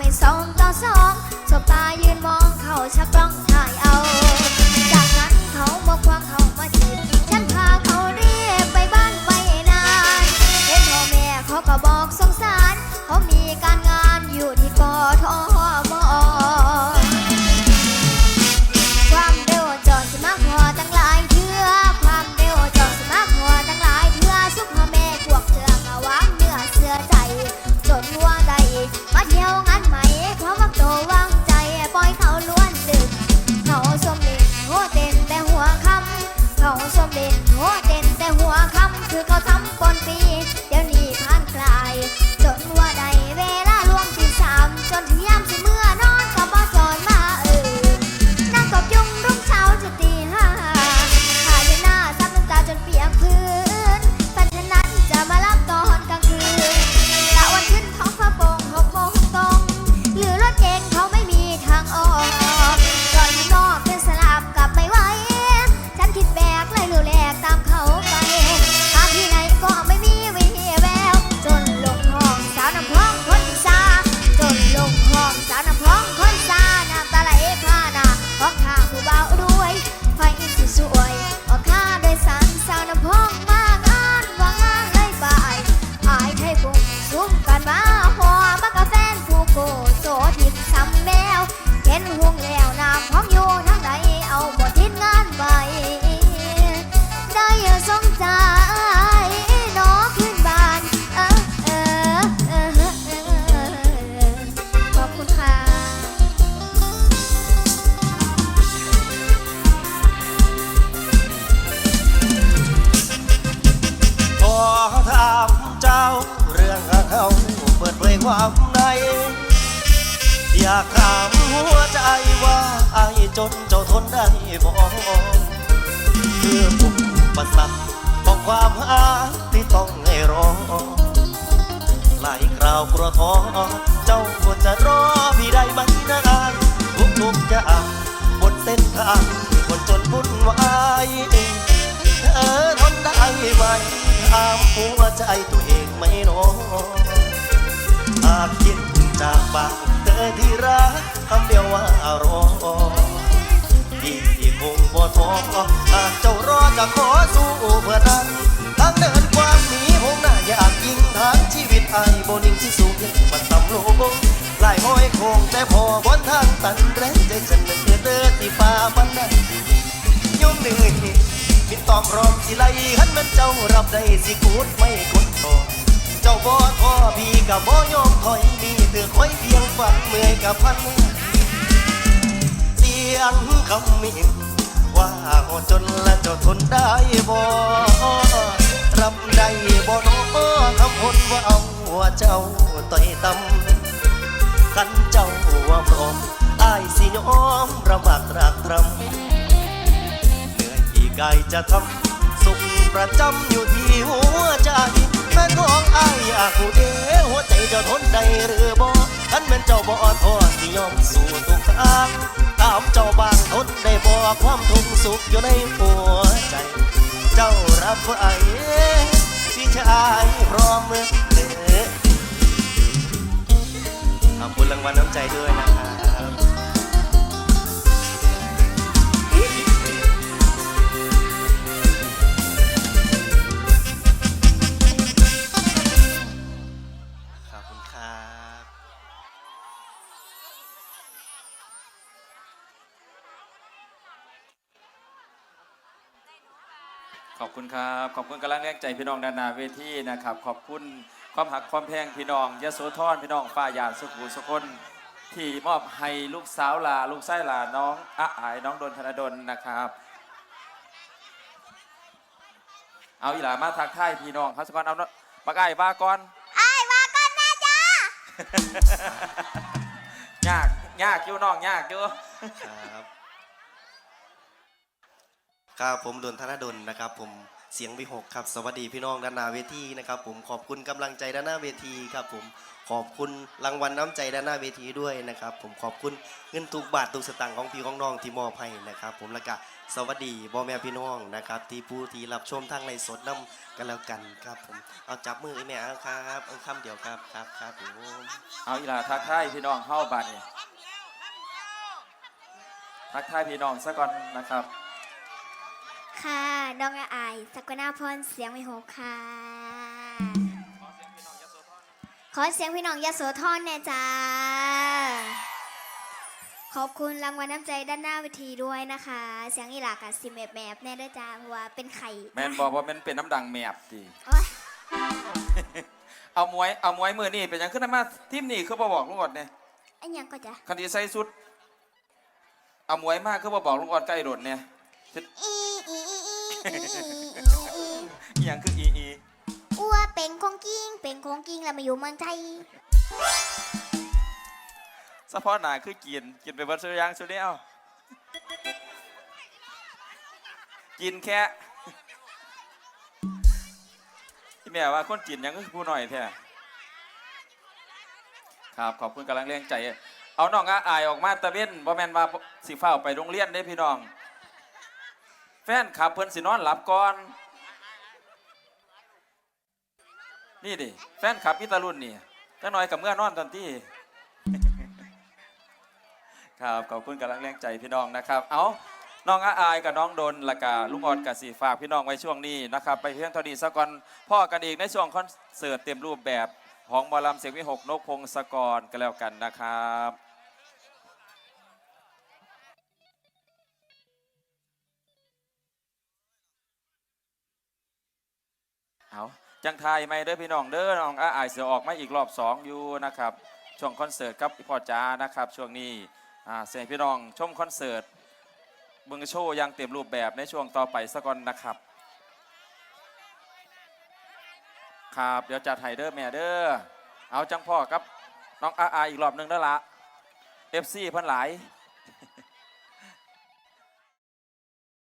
ากา อยากถามหัวใจว่าไอ้จนเจ้าทนได้บ่คือผมประสับของความหาที่ต้องให้รอ หลายคราวกลัวท้อเจ้าควรจะรอพี่ได้ไหมนานทุกทุกๆอย่างบนเส้นทางคนจนวุ่นวายเธอทนได้ไหมถามหัวใจตัวเองไหม่นอหากคิดจากปาก อที่รักคำเดียวว่ารอพี่คงบ่ท้อหากเจ้ารอจะขอสู้เพื่อนั้นทางเดินความหนีผมน่าอยากยิงทางชีวิตไอ้บนิ่งที่สูงมันต่ำลงลายห้อยโคงแต่พอบนทางตันแรงใจฉันนั้นเดือดเดือดที่ฟ้าปันนั้นยุ่งเหนื่อยมินตอมรอมสิไลหันมันเจ้ารับได้สิกูดไม่กดต่อ จ้าบ่ท้อพี่กับบ่ยอมถอยมีเตือคอยเพียงฝันเมื่อยกับพันเสียงคำมิ่งว่าหดจนและเจ้าทนได้บ่รับได้บ่น้อคำพูดว่าเอาว่าเจ้าต่อยตำขันเจ้าว่าพร้อมอายสิยอมระบากรากตรำเหนื่อยอีกายจะทำสุขประจำอยู่ที่หัวใจ แม่ของอายอากูเด้หัวใจเจ้าทนได้หรือบ่อันแม่นเจ้าบ่อท้อสิยอมสู้ทุกทางถามเจ้าบางทนได้บอกความทุกข์สุขอยู่ในหัวใจ เจ้ารับไว้พี่ชายพร้อมเมื่อขอบคุณรางวัลน้ำใจด้วยนะครั ขอบคุณครับ ขอบคุณกำลังแรงใจพี่น้องด้านหนาเวทีนะครับ ขอบคุณความหักความแพงพี่น้องยโสธรพี่น้องฝ้ายานสุขุสุคนที่มอบให้ลูกสาวลาลูกไส้ลาน้องอะอายน้องดนธนดลนะครับ เอาอีหลามาทักทายพี่น้องเขาสกอนเอาเนาะปักไอ้ายว่าก่อนไอ้ายมากันนะจ๊ะยากยากอยู่น้องยากอยู่ครับ ครับผมดนธนดลนะครับ ผมเสียงวิหกครับ สวัสดีพี่น้องด้านหน้าเวทีนะครับผมขอบคุณกำลังใจด้านหน้าเวทีครับผมขอบคุณรางวัลน้ำใจด้านหน้าเวทีด้วยนะครับ ผมขอบคุณเงินทุกบาททุกสตางค์ของพี่ของน้องที่มอบให้นะครับ ผมและก็สวัสดีพ่อแม่พี่น้องนะครับ ที่ผู้ที่รับชมทางในสดน้ำกันแล้วกันครับ ผมเอาจับมือไอ้แม่เอาครับเอาคำเดียวครับครับครับผมเอาอีหลาทักทายพี่น้องเข้าบัตรเนี่ยทักทายพี่น้องซะก่อนนะครับ ค่ะ น้องอายสกนาพรเสียงไม่หกค่ะ ขอเสียงพี่น้องยโสธรแน่จ้า ขอบคุณรางวัลน้ำใจด้านหน้าเวทีด้วยนะคะ เสียงอีหลากับซิมแมบแมบแน่ด้วยจ้าเพราะว่าเป็นไข่แมนบอกว่ามันเป็นน้ำดังแมบดีโอ๊ยเอามวยเอามวยมือนี่เป็นหยังขึ้นมาทีมนี่คือบ่บอกลุงอดเนี่ยอันยังก็จะคันที่ใส่สุด เอามวยมากคือบ่บอกลุงอดใกล้โดดเนี่ย อี อีอีอีอีอีอีอหยังคืออีอีอ้วเป็นของกิ้ง เป็นของกิ้งแล้วมาอยู่เมืองไทยสะพอหนาคือกินกินไปเบิดสุดยังสุดแล้วกินแค่ที่แม่ว่าคนจีนยังก็คือผู้หน่อยแท้ครับขอบคุณกำลังเลี้ยงใจ เอาน้องอาอายออกมาตะเว้นบ่แม่นว่าสิฟ้าวไปโรงเรียนได้พี่น้องแฟนขับเพิ่นสินอนหลับก่อน นี่ดิแฟนขับพิตารุ่นนี่จังหน่อยกับเมื่อนอนตอนที่ครับขอบคุณกำลังแรงใจพี่น้องนะครับ เอาน้องอาอายกับน้องดนละกาลุงออดกับสีฝากพี่น้องไว้ช่วงนี้นะครับ ไปเพียงเท่านี้สักก่อนพ่อกันอีกในช่วงคอนเสิร์ตเต็มรูปแบบของหมอลำเสียงวิหกนกพงศกรกันแล้วกันนะครับ เอาจังไทยไม่เด้อพี่น้องเด้อน้องอาอายเสือออกมาอีกรอบสองอยู่นะครับช่วงคอนเสิร์ตครับพี่พ่อจ้านะครับ ช่วงนี้เสียงพี่น้องชมคอนเสิร์ตเบึงโชว์ยังเต็มรูปแบบในช่วงต่อไปสักก่อนนะครับ ครับเดี๋ยวจัดไฮเดอร์แม่เด้อเอาจังพ่อครับน้องอาอาอีกรอบหนึ่งเด้อละเอฟซีเพิ่นหลาย